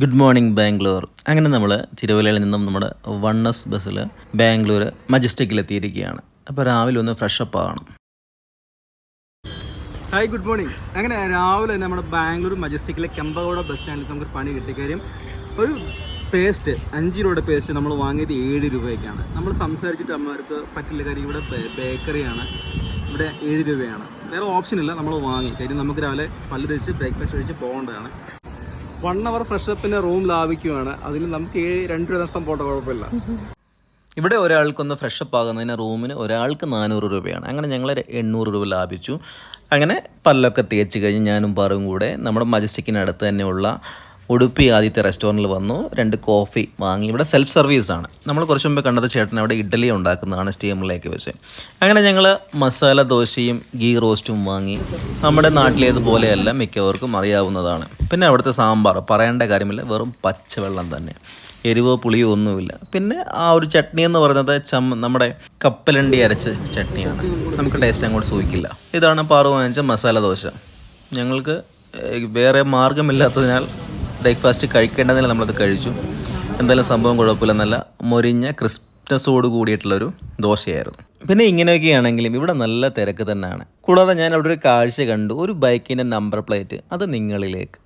Good morning Bangalore അങ്ങനെ നമ്മൾ തിരുവല്ലയിൽ നിന്നും നമ്മുടെ വൺ എസ് ബസ്സിൽ ബാംഗ്ലൂർ മജസ്റ്റിക്കിൽ എത്തിയിരിക്കുകയാണ് അപ്പോൾ രാവിലെ ഒന്ന് ഫ്രഷപ്പ് ആകണം ഹായ് ഗുഡ് മോർണിംഗ് അങ്ങനെ രാവിലെ തന്നെ നമ്മുടെ ബാംഗ്ലൂർ മജസ്റ്റിക്കിലെ കെമ്പകോട ബസ് സ്റ്റാൻഡിൽ നമുക്ക് പണി കിട്ടിയ കാര്യം ഒരു പേസ്റ്റ് അഞ്ച് രൂപയുടെ പേസ്റ്റ് നമ്മൾ വാങ്ങിയത് ഏഴ് രൂപയ്ക്കാണ്. നമ്മൾ സംസാരിച്ചിട്ട് അമ്മമാർക്ക് പറ്റില്ല. കാര്യം ഇവിടെ ബേക്കറിയാണ് ഇവിടെ ഏഴ് രൂപയാണ്. വേറെ ഓപ്ഷൻ ഇല്ല. നമ്മൾ വാങ്ങി. കാര്യം നമുക്ക് രാവിലെ പല്ല് തേച്ച് ബ്രേക്ക്ഫാസ്റ്റ് കഴിച്ച് പോകേണ്ടതാണ്. വൺ അവർ ഫ്രഷപ്പിന്റെ റൂം ലാഭിക്കുകയാണ് അതിൽ നമുക്ക് രണ്ട് രൂപ നഷ്ടം പോട്ടെ കുഴപ്പമില്ല. ഇവിടെ ഒരാൾക്കൊന്ന് ഫ്രഷപ്പ് ആകുന്നതിന് റൂമിന് ഒരാൾക്ക് നാനൂറ് രൂപയാണ്. അങ്ങനെ ഞങ്ങൾ എണ്ണൂറ് രൂപ ലാഭിച്ചു. അങ്ങനെ പല്ലൊക്കെ തേച്ച് കഴിഞ്ഞ് ഞാനും പാറും കൂടെ നമ്മുടെ മജസ്റ്റിക്കിനടുത്ത് തന്നെയുള്ള ഉടുപ്പി ആദ്യത്തെ റെസ്റ്റോറന്റിൽ വന്നു രണ്ട് കോഫി വാങ്ങി. ഇവിടെ സെൽഫ് സർവീസാണ് നമ്മൾ കുറച്ച് മുമ്പ് കണ്ടത് ചേട്ടൻ അവിടെ ഇഡ്ഡലി ഉണ്ടാക്കുന്നതാണ് സ്റ്റീമിലേക്ക് വെച്ച്. അങ്ങനെ ഞങ്ങൾ മസാല ദോശയും ഗീ റോസ്റ്റും വാങ്ങി. നമ്മുടെ നാട്ടിലേതുപോലെയല്ല മിക്കവർക്കും അറിയാവുന്നതാണ്. പിന്നെ അവിടുത്തെ സാമ്പാർ പറയേണ്ട കാര്യമില്ല വെറും പച്ചവെള്ളം തന്നെ. എരിവോ പുളിയോ ഒന്നുമില്ല. പിന്നെ ആ ഒരു ചട്നി എന്ന് പറയുന്നത് ചമ്മ നമ്മുടെ കപ്പലണ്ടി അരച്ച ചട്നിയാണ്. നമുക്ക് ടേസ്റ്റ് അങ്ങോട്ട് സൂക്കില്ല ഇതാണ് പാറു വാങ്ങിച്ച മസാല ദോശ. ഞങ്ങൾക്ക് വേറെ മാർഗമില്ലാത്തതിനാൽ ബ്രേക്ക്ഫാസ്റ്റ് കഴിക്കേണ്ടതിനാൽ നമ്മളത് കഴിച്ചു. എന്തായാലും സംഭവം കുഴപ്പമില്ല നല്ല മൊരിഞ്ഞ ക്രിസ്പനസോട് കൂടിയിട്ടുള്ളൊരു ദോശയായിരുന്നു. പിന്നെ ഇങ്ങനെയൊക്കെയാണെങ്കിലും ഇവിടെ നല്ല തിരക്ക് തന്നെയാണ്. കൂടാതെ ഞാൻ അവിടെ ഒരു കാഴ്ച കണ്ടു ഒരു ബൈക്കിന്റെ നമ്പർ പ്ലേറ്റ് അത് നിങ്ങളിലേക്ക്.